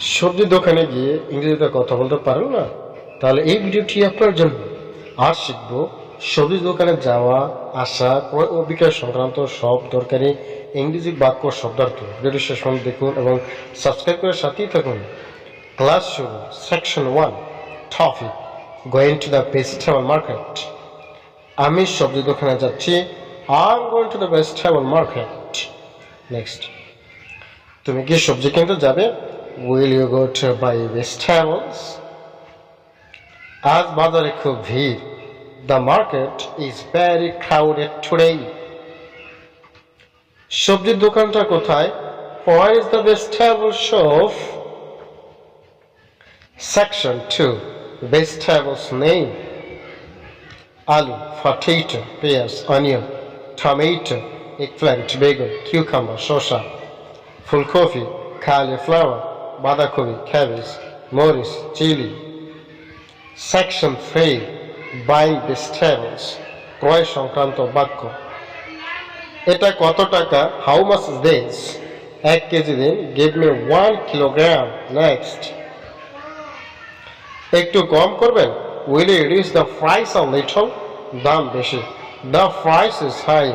সবজির দোকানে গিয়ে ইংরেজিতে কথা বলতে পারেন না? তাহলে এই ভিডিওটি আপনার জন্য। আর শিখব সবজির দোকানে যাওয়া, আসা ক্রয় ও বিক্রয় সংক্রান্ত সব দরকারি ইংরেজি বাক্য, শব্দার্থ। ভিডিওটি শেষ পর্যন্ত দেখুন এবং সাবস্ক্রাইব করে সাথেই থাকুন। ক্লাস শুরু। Section one topic going to the vegetable market আমি সবজি দোকানে যাচ্ছি। I am going to the vegetable market next তুমি কি সবজি কিনতে যাবে? will you go to buy vegetables আজ বাজারে খুব ভিড় the market is very crowded today সবজির দোকানটা কোথায় where is the vegetable shop section to vegetables নেই আলু পটেটো পেঁয়াজ অনিয়ন টমেটো এগপ্ল্যান্ট বেগুন কিউকাম্বার শসা ফুলকপি cauliflower, বাঁধাকপি ক্যাবেজ মরিচ, chili section three buying vegetables ক্রয় সংক্রান্ত বাক্য। এটা কত টাকা? হাউ মাচ দিস এক কেজি দিন give me one kilogram next একটু কম করবেন? Will reduce the price of little দাম বেশি। দ্য প্রাইস ইজ হাই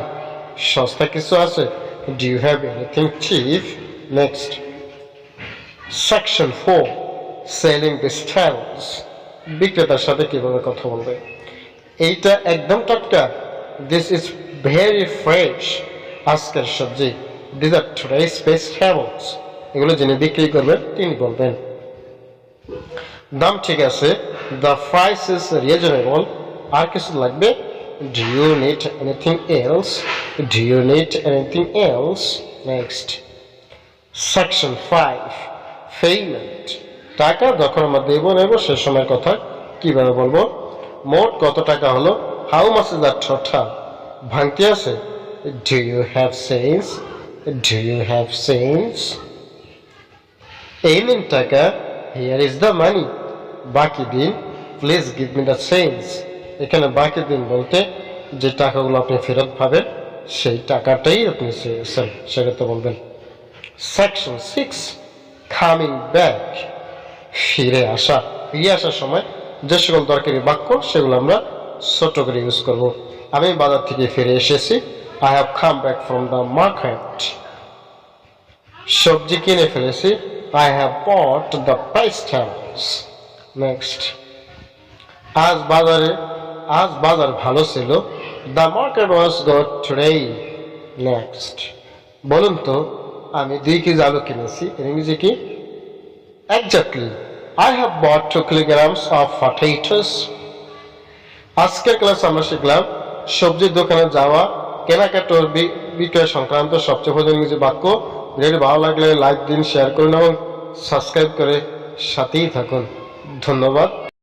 সস্তা কিছু আছে। Do you have anything cheap next section four selling vegetables বিক্রেতার সাথে কীভাবে কথা বলবে? এইটা একদম টাটকা। দিস ইজ ভেরি ফ্রেশ আজকের সবজি দিস আর টুডেস ভেজিটেবলস এগুলো যিনি বিক্রি করবেন, তিনি বলবেন। দাম ঠিক আছে। দ্য প্রাইস ইজ রিজনেবল আর কিছু লাগবে? Do you need anything else do you need anything else next section five payment টাকা যখন আমরা দেব, নেব, সে সময়ের কথা কীভাবে বলব? মোট কত টাকা হলো? How much is that total ভাঙতি আছে? Do you have cents do you have cents এই নিন টাকা। হিয়ার ইজ দ্য মানি বাকি দিন please give me the cents এখানে বাকি দিন বলতে যে টাকাগুলো আপনি ফেরত পাবেন, সেই টাকাটাই আপনি সেটা তো বলবেন। সেকশন সিক্স কামিং ব্যাক ফিরে আসা, ফিরে আসার সময় যে সকল দরকারি বাক্য, সেগুলো আমরা ছোট করে ইউজ করব। আমি বাজার থেকে ফিরে এসেছি। I have come back from the market সবজি কিনে ফেলেছি। I have bought the vegetables next আজ বাজারে, আজ বাজার ভালো ছিল। The market was good today next বলুন তো, আমি দুই কেজি আলু কিনেছি। ইংরেজি কি? Exactly I have bought two kilograms of potatoes. আজকের ক্লাস আমরা শিখলাম, সবজির দোকানে যাওয়া কেনাকাটার বিক্রয় সংক্রান্ত সবচেয়ে প্রয়োজনীয় যে বাক্য। ভিডিওটি ভালো লাগলে লাইক দিন শেয়ার করুন এবং সাবস্ক্রাইব করে সাথেই থাকুন। ধন্যবাদ।